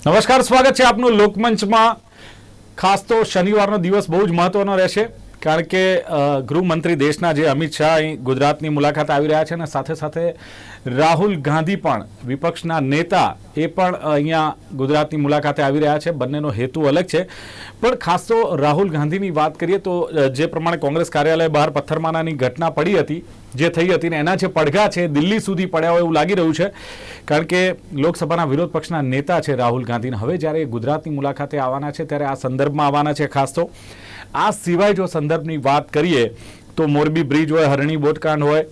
નમસ્કાર, સ્વાગત છે આપનું લોકમંચમાં. ખાસ તો શનિવારનો દિવસ બહુ જ મહત્વનો રહેશે, કારણ કે ગૃહમંત્રી દેશના જે અમિત શાહ અહીં ગુજરાતની મુલાકાત આવી રહ્યા છે અને સાથે સાથે રાહુલ ગાંધી પણ વિપક્ષના નેતા એ પણ અહીંયા ગુજરાતની મુલાકાતે આવી રહ્યા છે. બંનેનો હેતુ અલગ છે. પણ ખાસ તો રાહુલ ગાંધીની વાત કરીએ તો જે પ્રમાણે કોંગ્રેસ કાર્યાલય બહાર પથ્થરમાનાની ઘટના પડી હતી જે થઈ હતી ને એના જે પડઘા છે, દિલ્હી સુધી પડ્યા હોય એવું લાગી રહ્યું છે. કારણ કે લોકસભાના વિરોધ પક્ષના નેતા છે રાહુલ ગાંધીને. હવે જ્યારે ગુજરાતની મુલાકાતે આવવાના છે, ત્યારે આ સંદર્ભમાં આવવાના છે ખાસ તો. આ સિવાય જો સંદર્ભની વાત કરીએ, તો મોરબી બ્રિજ હોય, હરણી બોટકાંડ હોય,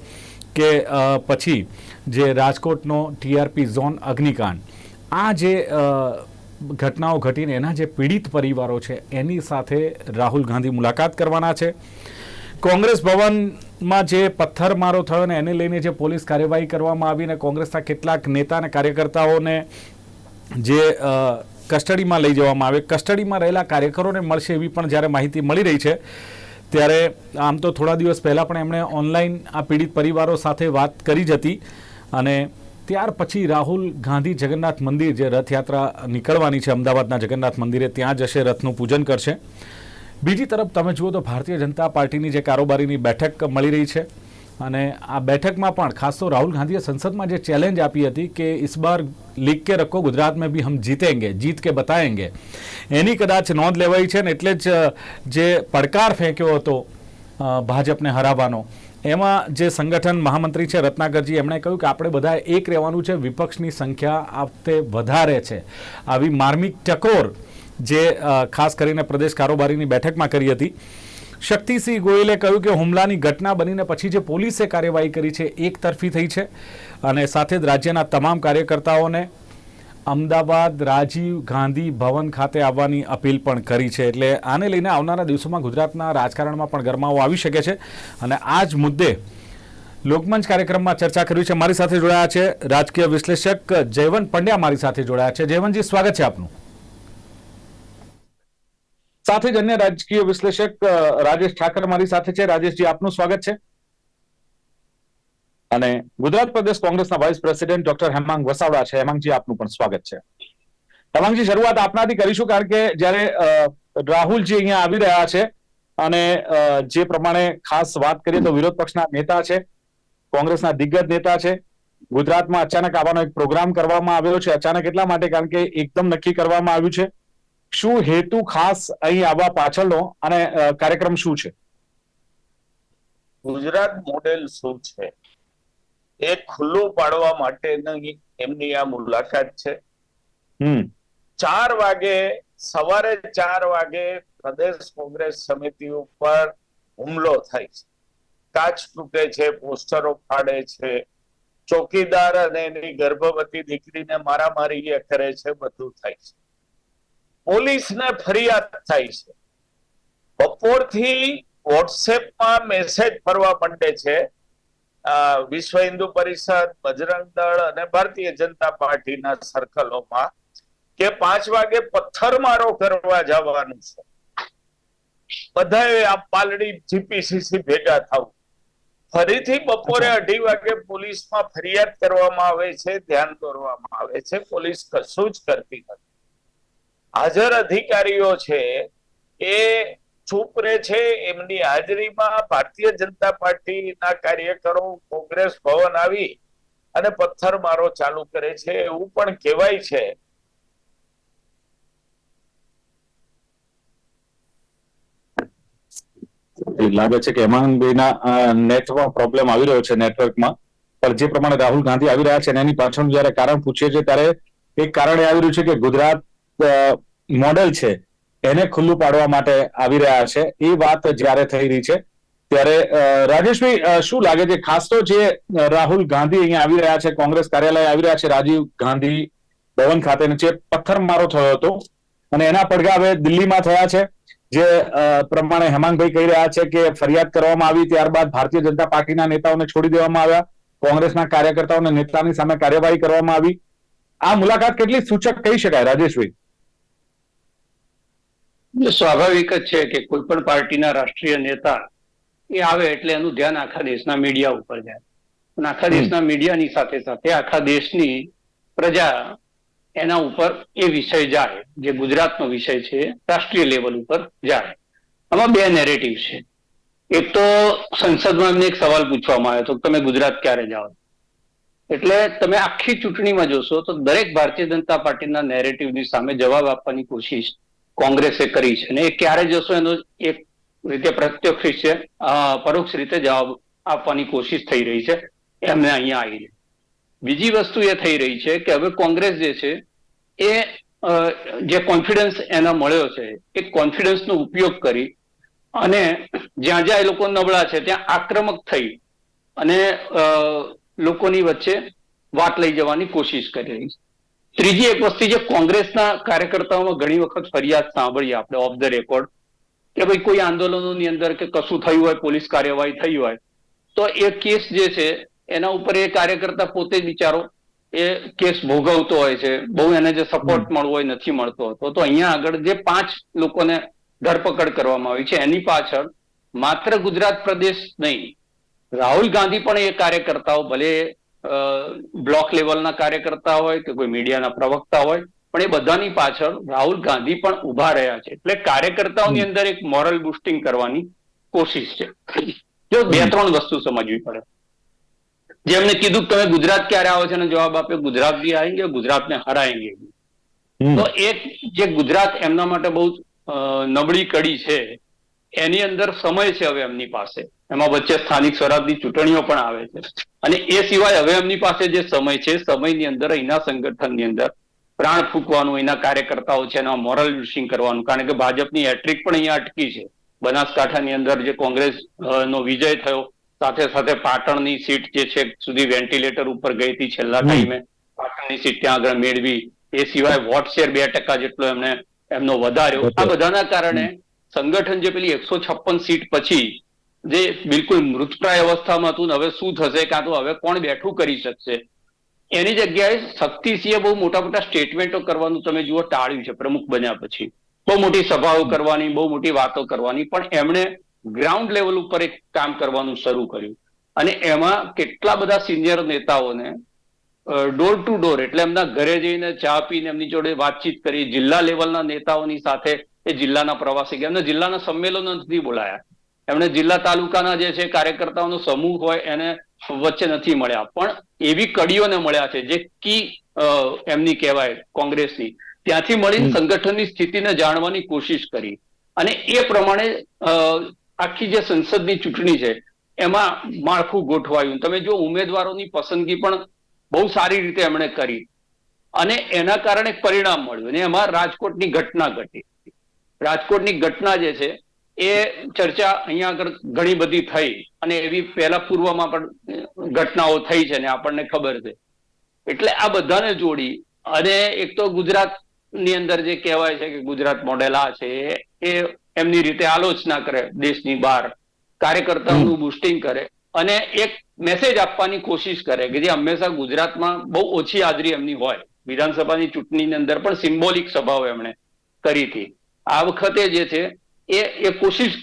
કે પછી જે રાજકોટનો ટીઆરપી ઝોન અગ્નિકાંડ. આ જે ઘટનાઓ ઘટીને એના જે પીડિત પરિવારો છે, એની સાથે રાહુલ ગાંધી મુલાકાત કરવાના છે. કોંગ્રેસ ભવનમાં જે પથ્થરમારો થયો ને એને લઈને જે પોલીસ કાર્યવાહી કરવામાં આવીને કોંગ્રેસના કેટલાક નેતા અને કાર્યકર્તાઓને જે કસ્ટડીમાં લઈ જવામાં આવે, કસ્ટડીમાં રહેલા કાર્યકરોને મળશે એવી પણ જ્યારે માહિતી મળી રહી છે, ત્યારે આમ તો થોડા દિવસ પહેલાં પણ એમણે ઓનલાઈન આ પીડિત પરિવારો સાથે વાત કરી જ હતી અને ત્યાર પછી રાહુલ ગાંધી જગન્નાથ મંદિર જે રથયાત્રા નીકળવાની છે, અમદાવાદના જગન્નાથ મંદિરે, ત્યાં જશે રથનું પૂજન કરશે. બીજી તરફ તમે જુઓ તો ભારતીય જનતા પાર્ટીની જે કારોબારીની બેઠક મળી રહી છે અને આ બેઠકમાં પણ ખાસ તો રાહુલ ગાંધીએ સંસદમાં જે ચેલેન્જ આપી હતી કે ઇસ બાર લીગ કે રખો ગુજરાત મેં ભી હમ જીતેંગે, જીત કે બતાએંગે એની કદાચ નોંધ લેવાઈ છે ને એટલે જ જે પડકાર ફેંક્યો હતો ભાજપને હરાવવાનો, એમાં જે સંગઠન મહામંત્રી છે રત્નાકરજી, એમણે કહ્યું કે આપણે બધા એક રહેવાનું છે, વિપક્ષની સંખ્યા આ વખતે વધારે છે. આવી માર્મિક ટકોર જે ખાસ કરીને પ્રદેશ કારોબારીની બેઠકમાં કરી હતી. શક્તિસિંહ ગોયલે કહ્યું કે હુમલાની ઘટના બનીને પછી જે પોલીસે કાર્યવાહી કરી છે, એક તરફી થઈ છે. અને સાથે જ રાજ્યના તમામ કાર્યકર્તાઓને અમદાવાદ રાજીવ ગાંધી ભવન ખાતે આવવાની અપીલ પણ કરી છે. એટલે આને લઈને આવનારા દિવસોમાં ગુજરાતના રાજકારણમાં પણ ગરમાવો આવી શકે છે. અને આ જ મુદ્દે લોકમંચ કાર્યક્રમમાં ચર્ચા કરી છે. મારી સાથે જોડાયા છે રાજકીય વિશ્લેષક જયવંત પંડ્યા મારી સાથે જોડાયા છે. જયવંતજી, સ્વાગત છે આપનું. સાથે જ અન્ય રાજકીય વિશ્લેષક રાજેશ ઠાકર મારી સાથે છે. રાજેશજી, આપનું સ્વાગત છે. અને ગુજરાત પ્રદેશ કોંગ્રેસના vice president doctor Hemang Vasavada છે. હેમાંગજી, આપનું પણ સ્વાગત છે. હેમાંગજી, શરૂઆત આપનાથી કરીશું કારણ કે જ્યારે રાહુલજી અહીંયા આવી રહ્યા છે અને જે પ્રમાણે ખાસ વાત કરીએ તો વિરોધ પક્ષના નેતા છે, કોંગ્રેસના દિગ્ગજ નેતા છે, ગુજરાતમાં અચાનક આવવાનો એક પ્રોગ્રામ કરવામાં આવેલો છે. અચાનક એટલા માટે કારણ કે એકદમ નક્કી કરવામાં આવ્યું છે શું હેતુ ખાસ અહીં આવવા પાછળનો અને કાર્યક્રમ શું છે? ગુજરાત મોડેલ શું છે? એ ખુલ્લું પાડવા માટેની એમની આ મુલાકાત છે. ચાર વાગે સવારે ચાર વાગે પ્રદેશ કોંગ્રેસ સમિતિ ઉપર હુમલો થાય છે. કાચ તૂટે છે પોસ્ટરો ફાડે છે. ચોકીદાર અને એની ગર્ભવતી દીકરીને મારામારી મારી કરે છે બધું થાય છે. પોલીસને ફરિયાદ થાય છે. બપોરથી વોટ્સએપમાં મેસેજ ફરવા માંડે છે. વિશ્વ હિન્દુ પરિષદ, બજરંગ દળ અને ભારતીય જનતા પાર્ટીના સર્કલોમાં કે પાંચ વાગે પથ્થરમારો કરવા જવાનું છે. બધાએ આ પાલડી જીપીસીસી ભેગા થવું. ફરીથી બપોરે અઢી વાગે પોલીસમાં ફરિયાદ કરવામાં આવે છે, ધ્યાન દોરવામાં આવે છે. પોલીસ કશું જ કરતી નથી. હાજર અધિકારીઓ છે એ ચૂપ રહે છે, એમની હાજરીમાં ભારતીય જનતા પાર્ટીના કાર્યકરો કોંગ્રેસ ભવન આવી અને પથ્થરમારો ચાલુ કરે છે, એવું પણ કહેવાય છે. લાગે છે કે હેમાંગભાઈના નેટમાં પ્રોબ્લેમ આવી રહ્યો છે નેટવર્કમાં. પણ જે પ્રમાણે રાહુલ ગાંધી આવી રહ્યા છે એની પાછળનું જયારે કારણ પૂછીએ છીએ ત્યારે એક કારણ એ આવી રહ્યું છે કે ગુજરાત મોડેલ છે, એને ખુલ્લું પાડવા માટે આવી રહ્યા છે. એ વાત જ્યારે થઈ રહી છે, ત્યારે રાજેશભાઈ શું લાગે છે? ખાસ તો જે રાહુલ ગાંધી અહીંયા આવી રહ્યા છે, કોંગ્રેસ કાર્યાલય આવી રહ્યા છે, રાજીવ ગાંધી ભવન ખાતે જે પથ્થરમારો થયો હતો, અને એના પડઘા હવે દિલ્હીમાં થયા છે, જે પ્રમાણે હેમાંગભાઈ કહી રહ્યા છે કે ફરિયાદ કરવામાં આવી, ત્યારબાદ ભારતીય જનતા પાર્ટીના નેતાઓને છોડી દેવામાં આવ્યા, કોંગ્રેસના કાર્યકર્તાઓ અને નેતાની સામે કાર્યવાહી કરવામાં આવી. આ મુલાકાત કેટલી સૂચક કહી શકાય, રાજેશભાઈ? સ્વાભાવિક જ છે કે કોઈ પણ પાર્ટીના રાષ્ટ્રીય નેતા એ આવે એટલે એનું ધ્યાન આખા દેશના મીડિયા ઉપર જાય. પણ આખા દેશના મીડિયાની સાથે સાથે આખા દેશની પ્રજા એના ઉપર એ વિષય જાય જે ગુજરાતનો વિષય છે રાષ્ટ્રીય લેવલ ઉપર જાય. આમાં બે નેરેટિવ છે. એક તો સંસદમાં એમને એક સવાલ પૂછવામાં આવ્યો હતો તમે ગુજરાત ક્યારે જાઓ? એટલે તમે આખી ચૂંટણીમાં જોશો તો દરેક ભારતીય જનતા પાર્ટીના નેરેટિવની સામે જવાબ આપવાની કોશિશ કોંગ્રેસે કરી છે અને એ ક્યારે જશો એનો એક રીતે પ્રત્યક્ષ છે પરોક્ષ રીતે જવાબ આપવાની કોશિશ થઈ રહી છે, એમને અહીંયા આવીને બીજી વસ્તુ એ થઈ રહી છે કે હવે કોંગ્રેસ જે છે એ જે કોન્ફિડન્સ એના મળ્યો છે એ કોન્ફિડન્સનો ઉપયોગ કરી અને જ્યાં જ્યાં એ લોકો નબળા છે ત્યાં આક્રમક થઈ અને લોકોની વચ્ચે વાત લઈ જવાની કોશિશ કરી રહી છે. ત્રીજી એક વસ્તુ જે કોંગ્રેસના કાર્યકર્તાઓમાં ઘણી વખત ફરિયાદ સાંભળીએ આપણે ઓફ ધ રેકોર્ડ કે ભાઈ કોઈ આંદોલનોની અંદર કે કશું થયું હોય પોલીસ કાર્યવાહી થઈ હોય તો એ કેસ જે છે એના ઉપર એ કાર્યકર્તા પોતે બિચારો એ કેસ ભોગવતો હોય છે બહુ એને જે સપોર્ટ મળવો હોય નથી મળતો હતો તો અહીંયા આગળ જે પાંચ લોકોને ધરપકડ કરવામાં આવી છે એની પાછળ માત્ર ગુજરાત પ્રદેશ નહીં રાહુલ ગાંધી પણ એ કાર્યકર્તાઓ ભલે બ્લોક લેવલના કાર્યકર્તા હોય કે કોઈ મીડિયાના પ્રવક્તા હોય પણ એ બધાની પાછળ રાહુલ ગાંધી પણ ઊભા રહ્યા છે. એટલે કાર્યકર્તાઓની અંદર એક મોરલ બુસ્ટિંગ કરવાની કોશિશ છે. જો બે ત્રણ વસ્તુ સમજવી પડે. જેમને કીધું તમે ગુજરાત ક્યારે આવો છો અને જવાબ આપે ગુજરાત બી આવેંગે ગુજરાતને હરાએંગે તો એક જે ગુજરાત એમના માટે બહુ નબળી કડી છે એની અંદર સમય છે હવે એમની પાસે. એમાં વચ્ચે સ્થાનિક સ્વરાજની ચૂંટણીઓ પણ આવે છે. અને એ સિવાય હવે એમની પાસે જે સમય છે સમયની અંદર અહીંના સંગઠનની અંદર પ્રાણ ફૂંકવાનું અહીંના કાર્યકર્તાઓ છે એના મોરલ બુસ્ટિંગ કરવાનું. કારણ કે ભાજપની હેટ્રિક પણ અહીંયા અટકી છે. બનાસકાંઠાની અંદર જે કોંગ્રેસ નો વિજય થયો સાથે સાથે પાટણની સીટ જે છે સુધી વેન્ટિલેટર ઉપર ગઈ હતી છેલ્લા. ટાઈમે. પાટણની સીટ ત્યાં આગળ મેળવી. એ સિવાય વોટ શેર બે ટકા જેટલો એમને એમનો વધાર્યો. આ બધાના કારણે સંગઠન જે પેલી એકસો છપ્પન સીટ પછી જે બિલકુલ મૃતપ્રાય અવસ્થામાં હતું ને હવે શું થશે, કાં તો હવે કોણ બેઠું કરી શકશે? એની જગ્યાએ શક્તિસિંહે બહુ મોટા મોટા સ્ટેટમેન્ટો કરવાનું તમે જુઓ, ટાળ્યું છે, પ્રમુખ બન્યા પછી. બહુ મોટી સભાઓ કરવાની, બહુ મોટી વાતો કરવાની, પણ એમણે ગ્રાઉન્ડ લેવલ ઉપર એક કામ કરવાનું શરૂ કર્યું. અને એમાં કેટલા બધા સિનિયર નેતાઓને ડોર ટુ ડોર એટલે એમના ઘરે જઈને ચા પીને એમની જોડે વાતચીત કરી, જિલ્લા લેવલના નેતાઓની સાથે એ જિલ્લાના પ્રવાસી ગયા. એમને જિલ્લાના સંમેલનો નથી બોલાયા. એમણે જિલ્લા તાલુકાના જે છે કાર્યકર્તાઓનો સમૂહ હોય એને વચ્ચે નથી મળ્યા. પણ એવી કડીઓને મળ્યા છે જે કી એમની કહેવાય કોંગ્રેસની. ત્યાંથી મળી સંગઠનની સ્થિતિને જાણવાની કોશિશ કરી. અને એ પ્રમાણે આખી જે સંસદની ચૂંટણી છે એમાં માળખું ગોઠવાયું. તમે જો ઉમેદવારોની પસંદગી પણ બહુ સારી રીતે એમણે કરી. અને એના કારણે પરિણામ મળ્યું. અને એમાં રાજકોટની ઘટના ઘટી. રાજકોટની ઘટના જે છે એ ચર્ચા અહીંયા આગળ ઘણી બધી થઈ અને એવી પહેલા પૂર્વમાં પણ ઘટનાઓ થઈ છે ને આપણને ખબર છે. એટલે આ બધાને જોડી અને એક તો ગુજરાતની અંદર જે કહેવાય છે કે ગુજરાત મોડેલ આ છે એ એમની રીતે આલોચના કરે દેશની બહાર કાર્યકર્તાઓનું બુસ્ટિંગ કરે અને એક મેસેજ આપવાની કોશિશ કરે કે જે હંમેશા ગુજરાતમાં બહુ ઓછી હાજરી એમની હોય. વિધાનસભાની ચૂંટણીની અંદર પણ સિમ્બોલિક સભાઓ એમણે કરી હતી. આ વખતે જે છે એ એ કોશિશ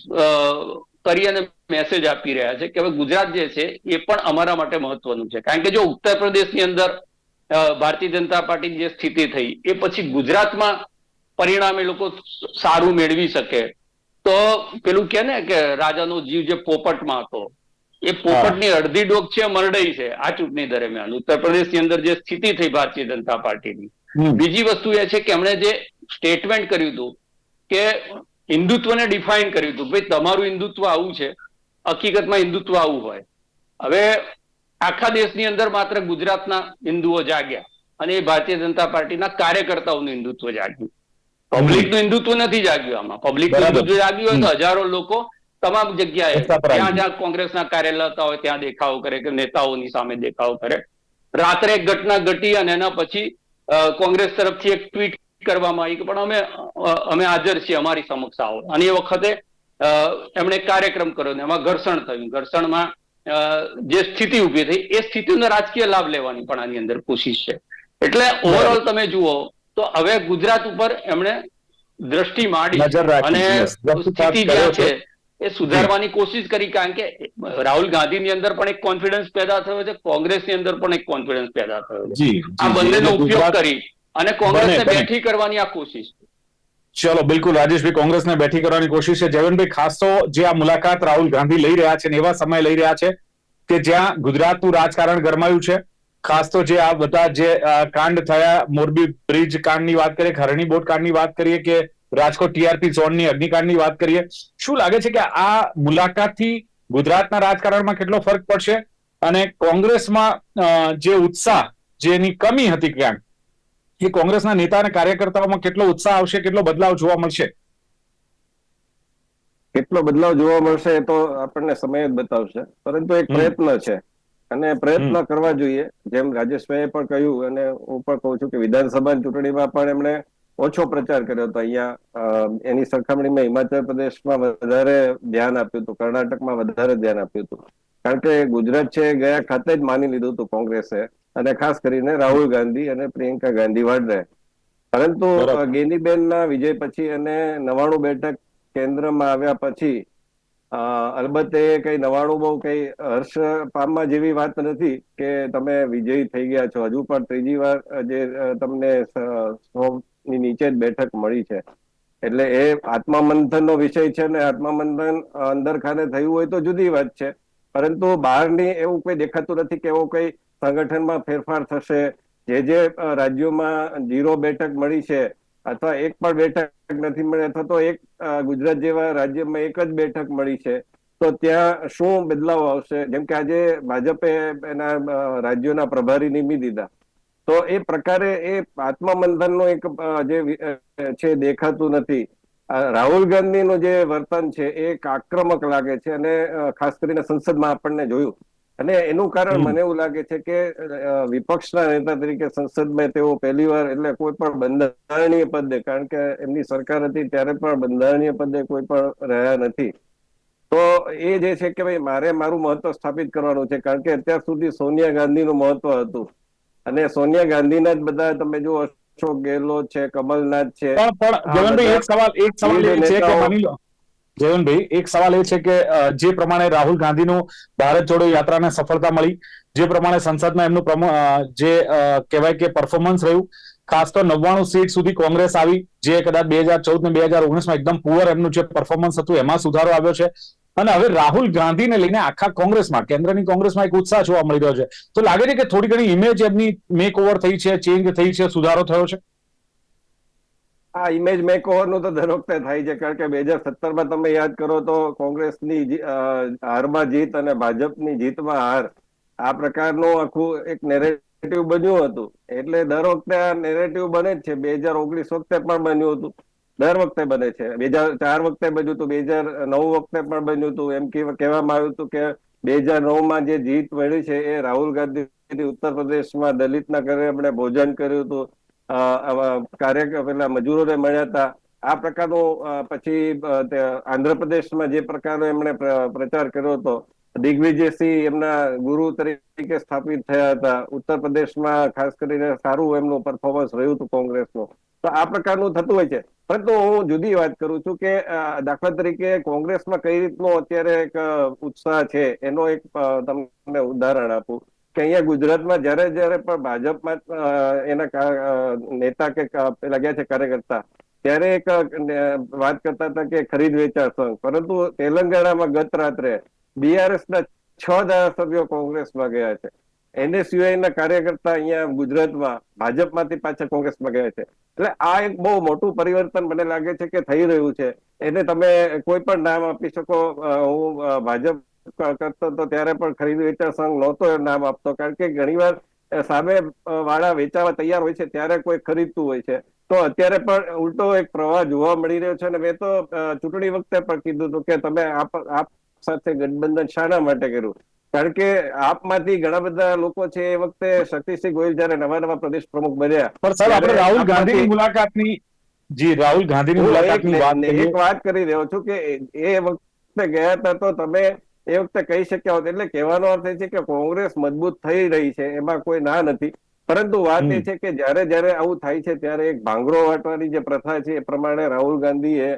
કરી અને મેસેજ આપી રહ્યા છે કે હવે ગુજરાત જે છે એ પણ અમારા માટે મહત્વનું છે. કારણ કે જો ઉત્તર પ્રદેશની અંદર ભારતીય જનતા પાર્ટીની જે સ્થિતિ થઈ એ પછી ગુજરાતમાં પરિણામે લોકો સારું મેળવી શકે. તો પેલું કે ને કે રાજાનો જીવ જે પોપટમાં હતો એ પોપટની અડધી ડોક છે મરડઈ છે આ ચૂંટણી દરમિયાન. ઉત્તર પ્રદેશની અંદર જે સ્થિતિ થઈ ભારતીય જનતા પાર્ટીની. બીજી વસ્તુ એ છે કે એમણે જે સ્ટેટમેન્ટ કર્યું હતું કે હિન્દુત્વને ડિફાઇન કર્યું હતું. ભાઈ તમારું હિન્દુત્વ આવું છે. હકીકતમાં હિન્દુત્વ આવું હોય. હવે આખા દેશની અંદર માત્ર ગુજરાતના હિન્દુઓ જાગ્યા અને એ ભારતીય જનતા પાર્ટીના કાર્યકર્તાઓનું હિન્દુત્વ જાગ્યું. પબ્લિકનું હિન્દુત્વ નથી જાગ્યું આમાં. પબ્લિક બરાબર. હિન્દુત્વ જાગ્યું હોય તો હજારો લોકો તમામ જગ્યાએ જ્યાં જ્યાં કોંગ્રેસના કાર્યાલય હતા હોય ત્યાં દેખાવો કરે કે નેતાઓની સામે દેખાવો કરે. રાત્રે એક ઘટના ઘટી અને એના પછી કોંગ્રેસ તરફથી એક ટ્વીટ કરવામાં આવી પણ અમે અમે હાજર છીએ અમારી સમક્ષ આવો. અને એ વખતે એમણે કાર્યક્રમ કર્યો ને એમાં ઘર્ષણ થયું. ઘર્ષણમાં જે સ્થિતિ ઊભી થઈ એ સ્થિતિનો રાજકીય લાભ લેવાની પણ આની અંદર કોશિશ છે. એટલે ઓવરઓલ તમે જુઓ તો હવે ગુજરાત ઉપર એમણે દ્રષ્ટિ માંડી અને સ્થિતિ જ્યાં છે. એ સુધારવાની કોશિશ કરી. કારણ કે રાહુલ ગાંધીની અંદર પણ એક કોન્ફિડન્સ પેદા થયો છે કોંગ્રેસની અંદર પણ એક કોન્ફિડન્સ પેદા થયો છે. આ બંનેનો ઉપયોગ કરી અને કોંગ્રેસને. બેઠી કરવાની આ કોશિશ. ચલો બિલકુલ રાજેશભાઈ કોંગ્રેસને બેઠી કરવાની કોશિશ છે. જયવંતભાઈ ખાસ તો જે આ મુલાકાત રાહુલ ગાંધી લઈ રહ્યા છે ને એવા સમય લઈ રહ્યા છે કે જ્યાં ગુજરાતનું રાજકારણ ગરમાયું છે. ખાસ તો જે આ બધા જે કાંડ થયા મોરબી બ્રિજ કાંડની વાત કરીએ ખરણી બોટ કાંડની વાત કરીએ કે રાજકોટ ટીઆરપી ઝોનની અગ્નિકાંડની વાત કરીએ. શું લાગે છે કે આ મુલાકાતથી ગુજરાતના રાજકારણમાં કેટલો ફરક પડશે? અને કોંગ્રેસમાં જે ઉત્સાહ જેની કમી હતી ક્યાંક એ કોંગ્રેસના નેતા અને કાર્યકર્તાઓમાં કેટલો ઉત્સાહ આવશે કેટલો બદલાવ જોવા મળશે? કેટલો બદલાવ જોવા મળશે એ તો આપણને સમય જ બતાવશે. પરંતુ એક પ્રયત્ન છે. અને પ્રયત્ન કરવા જોઈએ. જેમ રાજેશભાઈએ પણ કહ્યું અને હું પણ કહું છું કે વિધાનસભા ચૂંટણીમાં પણ એમણે ઓછો પ્રચાર કર્યો હતો. અહીંયા એની સરખામણીમાં હિમાચલ પ્રદેશમાં વધારે ધ્યાન આપ્યું હતું. કર્ણાટકમાં વધારે ધ્યાન આપ્યું હતું. કારણ કે ગુજરાત છે ગયા ખાતે જ માની લીધું હતું કોંગ્રેસે અને ખાસ કરીને રાહુલ ગાંધી અને પ્રિયંકા ગાંધી વાડરે પરંતુ ગેનીબેન ના ગેનીબેનના વિજય પછી અને નવાણું બેઠક કેન્દ્રમાં આવ્યા પછી અલબત્ત એ કઈ નવાણું બહુ કઈ હર્ષ પામવા જેવી વાત નથી કે તમે વિજયી થઈ ગયા છો. હજુ પણ ત્રીજી વાર જે તમને ની નીચે જ બેઠક મળી છે. એટલે એ આત્મમંથનનો વિષય છે ને આત્મમંથન અંદર ખાને થયું હોય તો જુદી વાત છે. પરંતુ બહારની એવું કોઈ દેખાતું નથી કે એવો કોઈ સંગઠનમાં ફેરફાર થશે. જે જે રાજ્યોમાં જીરો બેઠક મળી છે અથવા એક પણ બેઠક નથી મળી અથવા તો એક ગુજરાત જેવા રાજ્યમાં એક જ બેઠક મળી છે, તો ત્યાં શું બદલાવ આવશે? જેમ કે આજે ભાજપે એના રાજ્યોના પ્રભારી નિમી દીધા. તો એ પ્રકારે એ આત્મમંથનનો એક જે છે, દેખાતું નથી. રાહુલ ગાંધીનું જે વર્તન છે એ એક આક્રમક લાગે છે અને ખાસ કરીને સંસદમાં આપણને જોયું. અને એનું કારણ મને એવું લાગે છે કે વિપક્ષના નેતા તરીકે સંસદમાં તેઓ પહેલી વાર એટલે કોઈ પણ બંધારણીય પદે કારણ કે એમની સરકાર હતી ત્યારે પણ બંધારણીય પદે કોઈ પણ રહ્યા નથી. તો એ જે છે કે ભાઈ મારે મારું મહત્વ સ્થાપિત કરવાનું છે કારણ કે અત્યાર સુધી સોનિયા ગાંધીનું મહત્વ હતું. અને સોનિયા ગાંધીના જ બધા તમે જુઓ અશોક ગેહલોત છે કમલનાથ છે. પણ પણ જયવંતભાઈ એક સવાલ એક સવાલ એ છે કે માની લો જયવંતભાઈ એક સવાલ એ છે કે જે પ્રમાણે રાહુલ ગાંધીનું ભારત જોડો યાત્રાને સફળતા મળી જે પ્રમાણે સંસદમાં એમનું જે કહેવાય કે પરફોર્મન્સ રહ્યું ખાસ તો નવ્વાણું સીટ સુધી કોંગ્રેસ આવી જે કદાચ બે હજાર ચૌદ ને બે હજાર ઓગણીસમાં એકદમ પુઅર એમનું જે પરફોર્મન્સ હતું એમાં સુધારો આવ્યો છે. અને હવે રાહુલ ગાંધીને લઈને આખા કોંગ્રેસમાં, કેન્દ્રની કોંગ્રેસમાં એક ઉત્સાહ જોવા મળી રહ્યો છે. તો લાગે છે કે થોડી ઘણી ઇમેજ એમની મેક ઓવર થઈ છે ચેન્જ થઈ છે, સુધારો થયો છે? આ ઇમેજ મેકનું તો દર વખતે થાય છે, કારણ કે બે હજાર સત્તરમાં તમે યાદ કરો તો કોંગ્રેસની હારમાં જીત અને ભાજપની જીતમાં હાર, આ પ્રકારનું આખું એક નેરેટિવ બન્યું હતું. એટલે દર વખતે આ નેરેટિવ બને જ છે. બે હજાર ઓગણીસ વખતે પણ બન્યું હતું. દર વખતે બને છે. બે હજાર ચાર વખતે બન્યું હતું, બે હજાર નવ વખતે પણ બન્યું હતું. એમ કહેવામાં આવ્યું હતું કે બે હજાર નવમાં જે જીત મળી છે એ રાહુલ ગાંધી ઉત્તર પ્રદેશમાં દલિતના ઘરે એમણે ભોજન કર્યું હતું. કાર્ય, પેલા મજૂરોને મળ્યા હતા. આ પ્રકારનો પછી આંધ્રપ્રદેશમાં જે પ્રકારનો એમણે પ્રચાર કર્યો હતો, દિગ્વિજયસિંહ એમના ગુરુ તરીકે સ્થાપિત થયા હતા. ઉત્તર પ્રદેશમાં ખાસ કરીને સારું એમનું પરફોર્મન્સ રહ્યું હતું કોંગ્રેસનું. તો આ પ્રકારનું થતું હોય છે. પરંતુ હું જુદી વાત કરું છું કે દાખલા તરીકે કોંગ્રેસમાં કઈ રીતનો અત્યારે એક ઉત્સાહ છે, એનો એક તમને ઉદાહરણ આપું કે અહીંયા ગુજરાતમાં જ્યારે જ્યારે પણ ભાજપમાં એના નેતા કા- પેલા ગયા છે કાર્યકર્તા, ત્યારે એક વાત કરતા હતા કે ખરીદ વેચાણ સંઘ. પરંતુ તેલંગાણામાં ગત રાત્રે બીઆરએસ ના છ ધારાસભ્યો કોંગ્રેસમાં ગયા છે. એનએસયુઆઈ સિવાયના કાર્યકર્તા અહીંયા ગુજરાતમાં ભાજપમાંથી પાછા કોંગ્રેસમાં ગયા છે. એટલે આ એક બહુ મોટું પરિવર્તન મને લાગે છે કે થઈ રહ્યું છે. એને તમે કોઈ પણ નામ આપી શકો. હું ભાજપ કરતો તો ત્યારે પણ ખરીદ વેચાણ સંઘ નહોતો નામ આપતો. કારણ કે ઘણીવાર સામે વાળા વેચાવા તૈયાર હોય છે ત્યારે કોઈ ખરીદતું હોય છે. તો અત્યારે પણ ઉલટો એક પ્રવાહ જોવા મળી રહ્યો છે અને મેં તો ચૂંટણી વખતે પણ કીધું હતું કે તમે આપ સાથે ગઠબંધન શાના માટે કર્યું. કારણ કે આપમાંથી ઘણા બધા લોકો છે એ વખતે શક્તિસિંહ ગોહિલ જયારે નવા નવા પ્રદેશ પ્રમુખ બન્યા પણ સર આપણે રાહુલ ગાંધીની મુલાકાતની જી રાહુલ ગાંધીની એક મુલાકાતની વાત એક વાત કરી રહ્યો છું કે એ વખતે ગયા હતા તો તમે એ વખતે કહી શક્યા હોત. એટલે કહેવાનો અર્થ એ છે કે કોંગ્રેસ મજબૂત થઈ રહી છે એમાં કોઈ ના નથી. પરંતુ વાત એ છે કે જ્યારે જ્યારે આવું થાય છે ત્યારે એક ભાંગરો વાટવાની જે પ્રથા છે એ પ્રમાણે રાહુલ ગાંધીએ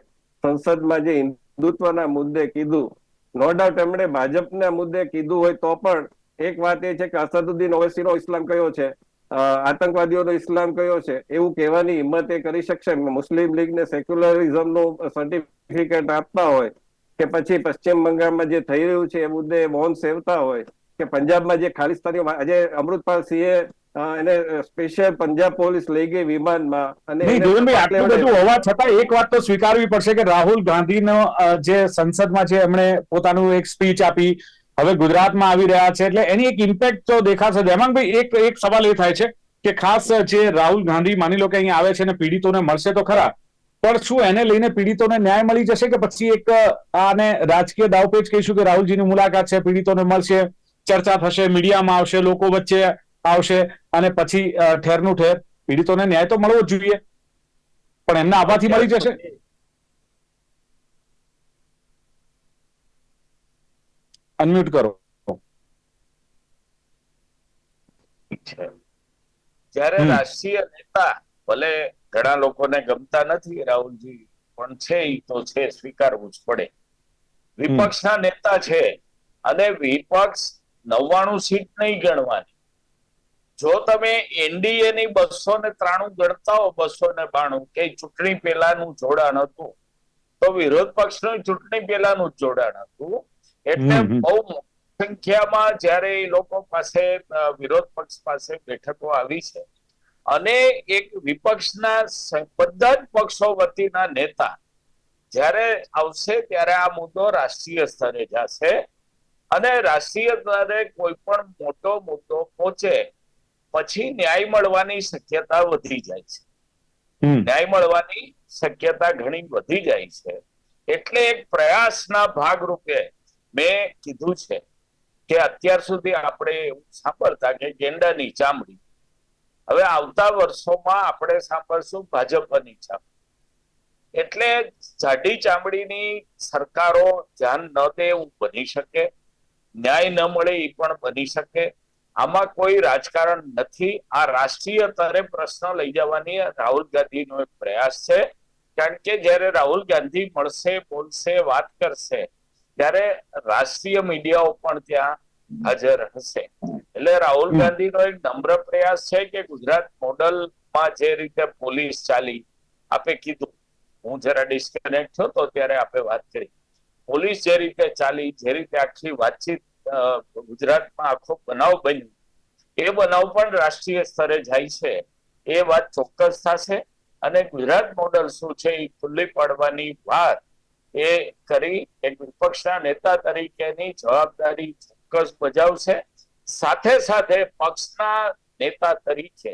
સંસદમાં જે હિન્દુત્વના મુદ્દે કીધું નો ડાઉટ એમણે ભાજપના મુદ્દે કીધું હોય તો પણ એક વાત એ છે કે અસદુદ્દીન ઓવેસીનો ઇસ્લામ કયો છે? આતંકવાદીઓનો ઇસ્લામ કયો છે? એવું કહેવાની હિંમત એ કરી શકશે? મુસ્લિમ લીગને સેક્યુલરિઝમનું સર્ટિફિકેટ આપતા હોય કે પછી પશ્ચિમ બંગાળમાં જે થઈ રહ્યું છે એ મુદ્દે મૌન સેવતા હોય કે પંજાબમાં જે ખાલિસ્તાનીઓ, આજે અમૃતપાલ સિંહે એને સ્પેશિયલ પંજાબ પોલીસ લઈ ગઈ વિમાનમાં અને જીવનભાઈ આટલું બધું હોવા છતાં એક વાત તો સ્વીકારવી પડશે કે રાહુલ ગાંધીનો જે સંસદમાં છે એમણે પોતાનું એક સ્પીચ આપી હવે ગુજરાતમાં આવી રહ્યા છે એટલે એની એક ઇમ્પેક્ટ તો દેખાશે. દેવાંગભાઈ એક એક સવાલ એ થાય છે કે ખાસ જે રાહુલ ગાંધી માની લો કે અહીંયા આવે છે અને પીડિતોને મળશે તો ખરા પણ શું એને લઈને પીડિતોને ન્યાય મળી જશે કે પછી એક આને રાજકીય દાવપેચ કહીશું કે રાહુલજીની મુલાકાત છે પીડિતોને મળશે ચર્ચા થશે મીડિયામાં આવશે લોકો વચ્ચે આવશે અને પછી ઠેરનું ઠેર. પીડિતોને ન્યાય તો મળવો જ જોઈએ. પણ એમના આભાથી મળી જશે? અનમ્યુટ કરો. જ્યારે રાષ્ટ્રીય નેતા ભલે ઘણા લોકોને ગમતા નથી રાહુલજી પણ છે એ તો છે સ્વીકારવું જ પડે. વિપક્ષના નેતા છે. અને વિપક્ષ નવ્વાણું સીટ નહીં ગણવાની. જો તમે એનડીએ ની બસો ને ત્રાણું ગણતા હો બસો ને બાણું કે ચૂંટણી પહેલાનું જોડાણ હતું તો વિરોધ પક્ષનું ચૂંટણી પહેલાનું જોડાણ હતું. એટલે. બહુ સંખ્યામાં જ્યારે એ લોકો પાસે વિરોધ પક્ષ પાસે બેઠકો આવી છે. અને એક વિપક્ષના બધા જ પક્ષો વતીના નેતા જ્યારે આવશે ત્યારે આ મુદ્દો રાષ્ટ્રીય સ્તરે જશે. અને રાષ્ટ્રીય સ્તરે કોઈ પણ મોટો મુદ્દો પહોંચે પછી ન્યાય મળવાની શક્યતા વધી જાય છે. ન્યાય મળવાની શક્યતા ઘણી વધી જાય છે. એટલે એક પ્રયાસના ભાગરૂપે મેં કીધું છે કે અત્યાર સુધી આપણે એવું સાંભળતા કે ગેંડાની ચામડી. હવે આવતા વર્ષોમાં આપણે સાંભળશું ભાજપની ચામડી. એટલે જાડી ચામડીની સરકારો ધ્યાન ન દે એવું બની શકે. ન્યાય ન મળે એ પણ બની શકે. આમાં કોઈ રાજકારણ નથી. આ રાષ્ટ્રીય સ્તરે પ્રશ્ન લઈ જવાની રાહુલ ગાંધીનો એક પ્રયાસ છે. કારણ કે જ્યારે રાહુલ ગાંધી મળશે બોલશે વાત કરશે ત્યારે રાષ્ટ્રીય મીડિયાઓ પણ ત્યાં હાજર હશે. એટલે રાહુલ. ગાંધીનો એક નમ્ર પ્રયાસ છે કે ગુજરાત મોડલમાં જે રીતે પોલીસ ચાલી આપે કીધું. હું જરા ડિસ્કનેક્ટ થયો તો ત્યારે આપે વાત કરી. પોલીસ જે રીતે ચાલી જે રીતે આખી વાતચીત ગુજરાતમાં આખો બનાવ બન્યો. એ બનાવ પણ રાષ્ટ્રીય સ્તરે જાય છે. એ વાત ચોક્કસ થશે. અને ગુજરાત મોડલ શું છે એ ખુલ્લી પાડવાની વાત એ કરી એક વિપક્ષના નેતા તરીકેની જવાબદારી ચોક્કસ બજાવશે. સાથે સાથે પક્ષના નેતા તરીકે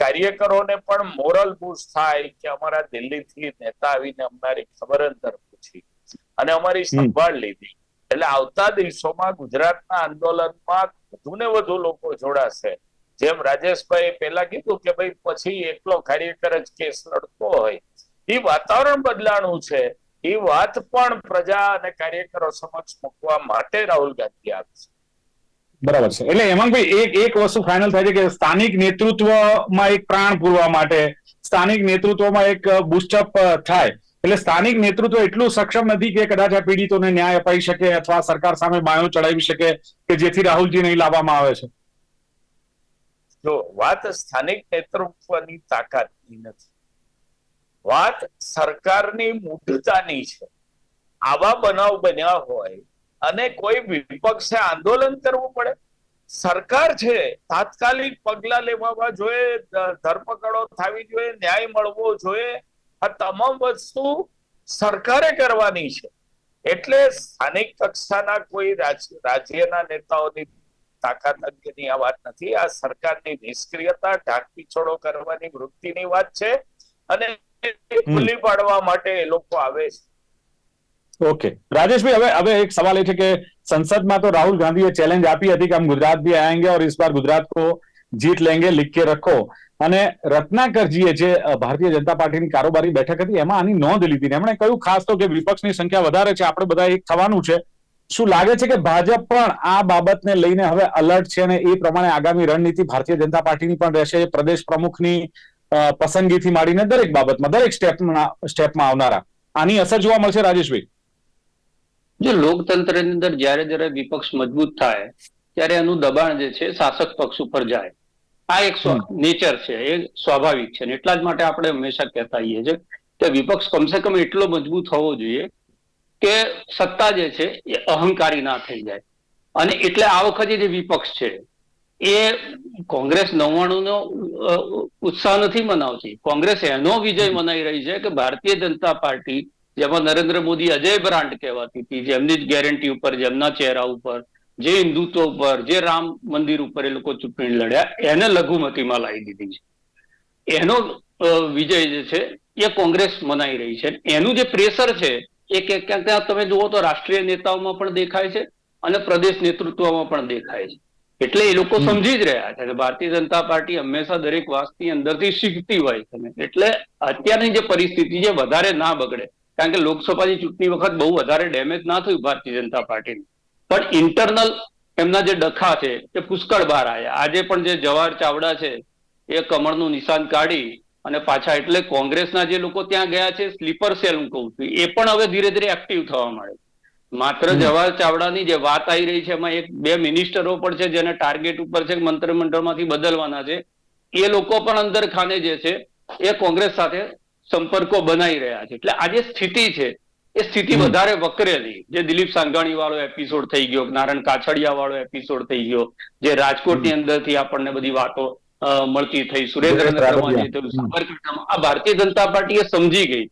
કાર્યકરોને પણ મોરલ બુસ્ટ થાય કે અમારા દિલ્હીથી નેતા આવીને અમારી ખબર અંતર પૂછી. અને અમારી સંભાળ લીધી. એટલે આવતા દિવસોમાં ગુજરાતના આંદોલનમાં વધુ ને વધુ લોકો જોડાશે. જેમ રાજેશભાઈ પેલા કીધું કે ભાઈ પછી એકલો કાર્યકર જ કેસ લડતો હોય. એ વાતાવરણ બદલાણું છે. એ વાત પણ પ્રજા અને કાર્યકરો સમક્ષ મૂકવા માટે રાહુલ ગાંધી આવશે બરાબર છે. એટલે હેમંતભાઈ એક એક વસ્તુ ફાઇનલ થાય છે કે સ્થાનિક નેતૃત્વમાં એક પ્રાણ પૂરવા માટે, સ્થાનિક નેતૃત્વમાં એક બુસ્ટઅપ થાય. એટલે સ્થાનિક નેતૃત્વ એટલું સક્ષમ નથી કે કદાચ આ પીડિતોને ન્યાય અપાઈ શકે અથવા સરકાર સામે બાયો ચડાવી શકે કે જેથી રાહુલજી નહીં લાવવામાં આવે છે. જો વાત સ્થાનિક નેતૃત્વની તાકાતની નથી. વાત સરકારની મૂઢતાની છે. આવા બનાવ બન્યા હોય અને કોઈ વિપક્ષે આંદોલન કરવું પડે. સરકાર છે, તાત્કાલિક પગલા લેવા જોઈએ ધરપકડો થવી જોઈએ, ન્યાય મળવો જોઈએ. આ તમામ વસ્તુ સરકારે કરવાની છે. એટલે સ્થાનિક કક્ષાના કોઈ રાજ્યના નેતાઓની તાકાત અંગેની આ વાત નથી. આ સરકારની નિષ્ક્રિયતા ઢાંકી કરવાની વૃત્તિની વાત છે અને ખુલ્લી પાડવા માટે એ લોકો આવે છે. ઓકે. રાજેશભાઈ હવે હવે એક સવાલ એ છે કે સંસદમાં તો રાહુલ ગાંધીએ ચેલેન્જ આપી હતી કે હમ ગુજરાત ભી આएंगे और इस बार गुजरात को जीत लेंगे लिख के रखो અને રત્નાકરજીએ જે ભારતીય જનતા પાર્ટીની કારોબારી બેઠક હતી, એમાં આની નોંધ લીધી એમણે કહ્યું ખાસ તો કે વિપક્ષની સંખ્યા વધારે છે, આપણે બધા એક થવાનું છે. શું લાગે છે કે ભાજપ પણ આ બાબતને લઈને હવે અલર્ટ છે અને એ પ્રમાણે આગામી રણનીતિ ભારતીય જનતા પાર્ટીની પણ રહેશે. પ્રદેશ પ્રમુખની પસંદગીથી માંડીને દરેક બાબતમાં, દરેક સ્ટેપમાં સ્ટેપમાં આવનારા. આની અસર જોવા મળશે રાજેશભાઈ. જો લોકતંત્રની અંદર જ્યારે જ્યારે વિપક્ષ મજબૂત થાય, ત્યારે એનું દબાણ જે છે, શાસક પક્ષ ઉપર જાય. આ એક નેચર છે એ સ્વાભાવિક છે. એટલા જ માટે આપણે હંમેશા કહેતા છીએ કે વિપક્ષ કમસે કમ એટલો મજબૂત હોવો જોઈએ કે સત્તા જે છે એ અહંકારી ના થઈ જાય. અને એટલે આ વખતે જે વિપક્ષ છે એ કોંગ્રેસ નવ્વાણું નો ઉત્સાહ નથી મનાવતી. કોંગ્રેસ એનો વિજય મનાઈ રહી છે કે ભારતીય જનતા પાર્ટી જેમાં નરેન્દ્ર મોદી અજય બ્રાન્ડ કહેવાતી હતી જેમની જ ગેરંટી ઉપર જેમના ચહેરા ઉપર જે હિન્દુત્વ ઉપર જે રામ મંદિર ઉપર એ લોકો ચૂંટણી લડ્યા એને લઘુમતીમાં લાવી દીધી છે. એનો વિજય જે છે એ કોંગ્રેસ મનાઈ રહી છે. એનું જે પ્રેશર છે એ ક્યાંક ત્યાં તમે જુઓ તો રાષ્ટ્રીય નેતાઓમાં પણ દેખાય છે અને પ્રદેશ નેતૃત્વમાં પણ દેખાય છે. એટલે એ લોકો સમજી જ રહ્યા છે કે ભારતીય જનતા પાર્ટી હંમેશા દરેક વાતની અંદરથી શીખતી હોય છે. એટલે અત્યારની જે પરિસ્થિતિ છે વધારે ના બગડે. કારણ કે લોકસભાની ચૂંટણી વખત બહુ વધારે ડેમેજ ના થયું ભારતીય જનતા પાર્ટીને. પણ ઇન્ટરનલ એમના જે ડખા છે એ પુષ્કળ બહાર આવ્યા. આજે પણ જે જવાહર ચાવડા છે એ કમળનું નિશાન કાઢી અને પાછા એટલે કોંગ્રેસના જે લોકો ત્યાં ગયા છે સ્લીપર સેલ હું કહું છું એ પણ હવે ધીરે ધીરે એક્ટિવ થવા માંડે માત્ર જવાહર ચાવડાની જે વાત આવી રહી છે એમાં એક બે મિનિસ્ટરો પણ છે જેને ટાર્ગેટ ઉપર છે મંત્રીમંડળમાંથી બદલવાના છે એ લોકો પણ અંદર ખાને જે છે એ કોંગ્રેસ સાથે સંપર્કો બનાવી રહ્યા છે. એટલે આ જે સ્થિતિ છે એ સ્થિતિ વધારે વકરેલી. જે દિલીપ સાંઘાણી વાળો એપિસોડ થઈ ગયો નારાયણ કાછડિયા વાળો એપિસોડ થઈ ગયો જે રાજકોટની અંદરથી આપણને બધી વાતો મળતી થઈ. સુરેન્દ્રનગરમાં જે થયું સાબરકાંઠામાં. આ ભારતીય જનતા પાર્ટી એ સમજી ગઈ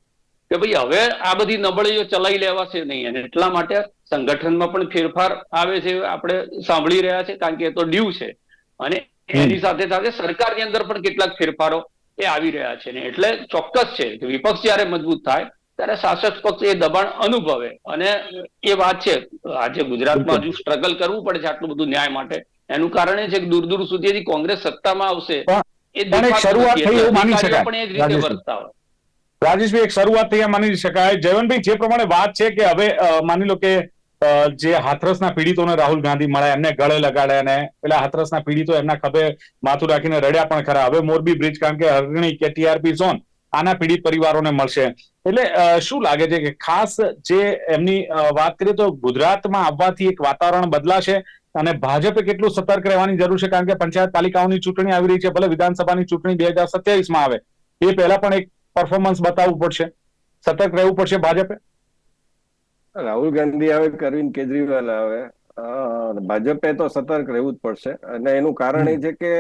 કે ભાઈ હવે આ બધી નબળીઓ ચલાવી લેવાશે નહીં. અને એટલા માટે સંગઠનમાં પણ ફેરફાર આવે છે આપણે સાંભળી રહ્યા છે કારણ કે એ તો ડ્યુ છે. અને એની સાથે સાથે સરકારની અંદર પણ કેટલાક ફેરફારો એ આવી રહ્યા છે. ને એટલે ચોક્કસ છે કે વિપક્ષ જયારે મજબૂત થાય ત્યારે શાસક પક્ષ એ દબાણ અનુભવે. અને એ વાત છે આજે ગુજરાતમાં હજુ સ્ટ્રગલ કરવું પડે છે આટલું બધું ન્યાય માટે. એનું કારણ એ છે કે દૂર દૂર સુધી કોંગ્રેસ સત્તામાં આવશે એ શરૂઆત. થઈ એવું માની શકાય, પણ એ જ રીતે. વર્તતા હોય. રાજેશભાઈ એક શરૂઆત થઈ માની શકાય. જયવંતભાઈ જે પ્રમાણે વાત છે કે હવે માની લો કે જે હાથરસના પીડિતોને રાહુલ ગાંધી મળ્યા એમને ગળે લગાડ્યા અને પેલા હાથરસના પીડિતો એમના ખભે માથું રાખીને રડ્યા પણ ખરા. હવે મોરબી બ્રિજ કારણ કે અગ્રણી કે ટીઆરપી ઝોન આના પીડિત પરિવારોને મળશે. એટલે શું લાગે છે કે ખાસ જે એમની વાત કરીએ તો ગુજરાતમાં આવવાથી એક વાતાવરણ બદલાશે અને ભાજપે કેટલું સતર્ક રહેવાની જરૂર છે? કારણ કે પંચાયત પાલિકાઓની ચૂંટણી આવી રહી છે, ભલે વિધાનસભાની ચૂંટણી બે હજાર સત્યાવીસમાં આવે. એ પહેલા પણ એક પરફોર્મન્સ બતાવવું પડશે. સતર્ક રહેવું પડશે ભાજપે? રાહુલ ગાંધી આવે અરવિંદ કેજરીવાલ આવે. ભાજપે તો સતર્ક રહેવું જ પડશે. અને એનું કારણ એ છે કે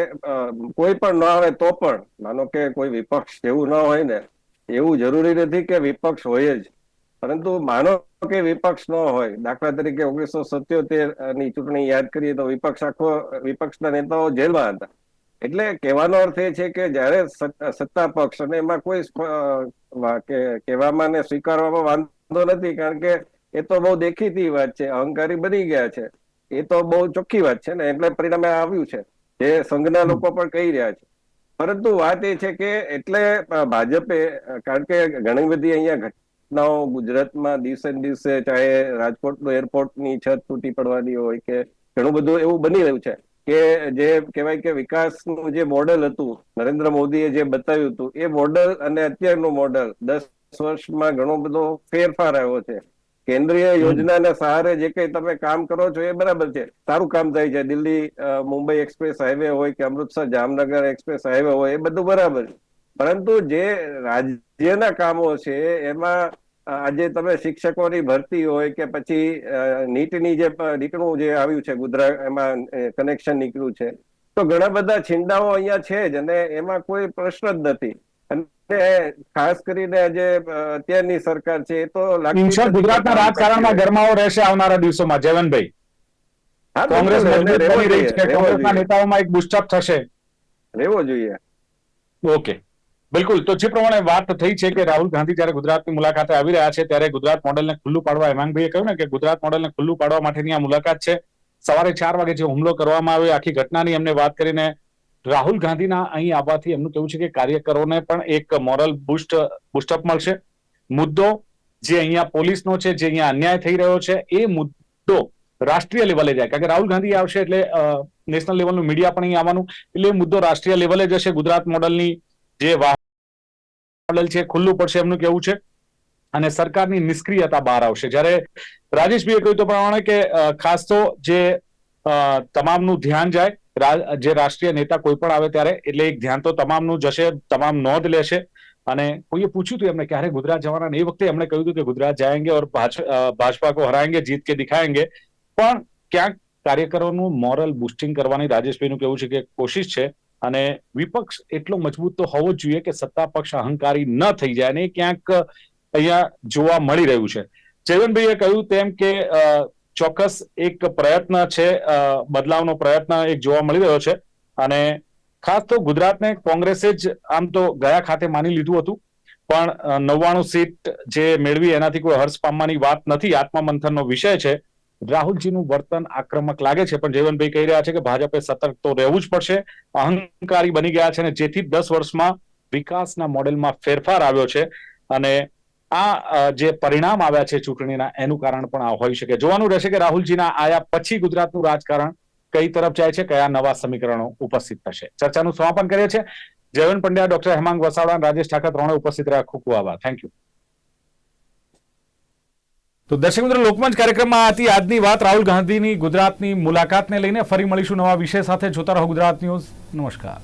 કોઈ પણ ન આવે તો પણ માનો કે કોઈ વિપક્ષ જેવું ન હોય ને એવું જરૂરી નથી કે વિપક્ષ હોય જ. પરંતુ માનો કે વિપક્ષ ન હોય દાખલા તરીકે ઓગણીસો સત્યોતેરની ચૂંટણી યાદ કરીએ તો વિપક્ષ આખો વિપક્ષના નેતાઓ જેલમાં હતા. એટલે કહેવાનો અર્થ એ છે કે જ્યારે સત્તા પક્ષ અને એમાં કોઈ કહેવામાં ને સ્વીકારવામાં વાંધો નથી કારણ કે એ તો બહુ દેખીતી વાત છે અહંકારી બની ગયા છે. એ તો બહુ ચોખ્ખી વાત છે ને એટલે પરિણામે આવ્યું છે. જે સંઘના લોકો પણ કહી રહ્યા છે. પરંતુ વાત એ છે કે એટલે ભાજપે કારણ કે ઘણી બધી અહીંયા ઘટનાઓ ગુજરાતમાં દિવસે ને દિવસે ચાહે રાજકોટનું એરપોર્ટની છત તૂટી પડવાની હોય કે ઘણું બધું એવું બની રહ્યું છે કે જે કહેવાય કે વિકાસનું જે મોડલ હતું નરેન્દ્ર મોદીએ જે બતાવ્યું હતું એ મોડલ અને અત્યારનું મોડલ દસ વર્ષમાં ઘણો બધો ફેરફાર આવ્યો છે. કેન્દ્રીય યોજનાના સહારે જે કઈ તમે કામ કરો છો એ બરાબર છે. સારું કામ થાય છે. દિલ્હી મુંબઈ એક્સપ્રેસ હાઈવે હોય કે અમૃતસર જામનગર એક્સપ્રેસ હાઈવે હોય એ બધું બરાબર છે. પરંતુ જે રાજ્યના કામો છે એમાં આજે તમે શિક્ષકોની ભરતી હોય કે પછી નીટની જે નીટનું જે આવ્યું છે ગુજરાત એમાં કનેક્શન નીકળ્યું છે તો ઘણા બધા છિંડાઓ અહીંયા છે જ અને એમાં કોઈ પ્રશ્ન જ નથી. ખાસ કરીને જે અત્યારની સરકાર છે એ તો ઇન્શોર્ટ ગુજરાતના રાજકારણમાં ગરમાવો રહેશે આવનારા દિવસોમાં જયવંતભાઈ. કોંગ્રેસ મજબૂત બની રહી છે કોંગ્રેસના નેતાઓમાં એક બુસ્ટઅપ થશે. રહેવો જોઈએ. ઓકે. બિલકુલ તો જે પ્રમાણે વાત થઈ છે કે રાહુલ ગાંધી જ્યારે ગુજરાતની મુલાકાતે આવી રહ્યા છે ત્યારે ગુજરાત મોડેલને ખુલ્લું પાડવા હેમાંગભાઈએ કહ્યું ને કે ગુજરાત મોડેલને ખુલ્લું પાડવા માટેની આ મુલાકાત છે. સવારે ચાર વાગે જે હુમલો કરવામાં આવ્યો આખી ઘટનાની એમને વાત કરીને રાહુલ ગાંધીના અહીં આવવાથી એમનું કેવું છે કે કાર્યકરોને પણ એક મોરલ બુસ્ટ બુસ્ટઅપ મળશે. મુદ્દો જે અહીંયા પોલીસનો છે, જે અહીંયા અન્યાય થઈ રહ્યો છે, એ મુદ્દો રાષ્ટ્રીય લેવલે જાય. કારણ કે રાહુલ ગાંધી આવશે એટલે નેશનલ લેવલનું મીડિયા પણ અહીં આવવાનું. એટલે મુદ્દો રાષ્ટ્રીય લેવલે જશે ગુજરાત મોડલની જે મોડલ છે, ખુલ્લું પડશે એમનું કેવું છે. અને સરકારની નિષ્ક્રિયતા બહાર આવશે. જ્યારે રાજેશભાઈએ કહ્યું તો પ્રમાણે કે ખાસ તો જે તમામનું ધ્યાન જાય જે રાષ્ટ્રીય નેતા કોઈ પણ આવે ત્યારે, એટલે એક ધ્યાન તો તમામનું જશે તમામ નોંધ લેશે. અને કોઈએ પૂછ્યું હતું એમને, ક્યારે ગુજરાત જવાના? એ વખતે એમણે કહ્યું હતું કે ગુજરાત જાયંગે ઓર ભાજપા કો હરાએંગે જીત કે દિખાએંગે પણ ક્યાંક કાર્યકરોનું મોરલ બુસ્ટિંગ કરવાની રાજેશભાઈનું કેવું છે કે કોશિશ છે. અને વિપક્ષ એટલો મજબૂત તો હોવો જ જોઈએ કે સત્તા પક્ષ અહંકારી ન થઈ જાય અને ક્યાંક અહીંયા જોવા મળી રહ્યું છે. ચેવનભાઈએ કહ્યું તેમ કે ચોક્કસ એક પ્રયત્ન છે બદલાવનો પ્રયત્ન એક જોવા મળી રહ્યો છે. અને ખાસ તો ગુજરાતને કોંગ્રેસે જ આમ તો ગયા ખાતે માની લીધું હતું. પણ નવ્વાણું સીટ જે મેળવી એનાથી કોઈ હર્ષ પામવાની વાત નથી. આત્મમંથનનો વિષય છે. રાહુલજીનું વર્તન આક્રમક લાગે છે. પણ જયવંતભાઈ કહી રહ્યા છે કે ભાજપે સતર્ક તો રહેવું જ પડશે. અહંકારી બની ગયા છે અને જેથી દસ વર્ષમાં વિકાસના મોડેલમાં ફેરફાર આવ્યો છે. અને આ જે પરિણામ આવ્યા છે ચૂંટણીના, એનું કારણ પણ આ હોઈ શકે. જોવાનું રહેશે કે રાહુલજીના આયા પછી ગુજરાતનું રાજકારણ કઈ તરફ જાય છે, કયા નવા સમીકરણો ઉપસ્થિત થશે. ચર્ચાનું સમાપન કરીએ છીએ. જયવંત પંડ્યા, ડોક્ટર હેમાંગ વસાવડા રાજેશ ઠાકર ત્રણે ઉપસ્થિત રહ્યા. ખૂબ ખૂબ આભાર. થેન્ક યુ તો દર્શક મિત્રો, લોકમંચ કાર્યક્રમમાં હતી આજની વાત રાહુલ ગાંધીની ગુજરાતની મુલાકાતને લઈને ફરી મળીશું નવા વિષય સાથે. જોતા રહો ગુજરાત ન્યૂઝ. નમસ્કાર.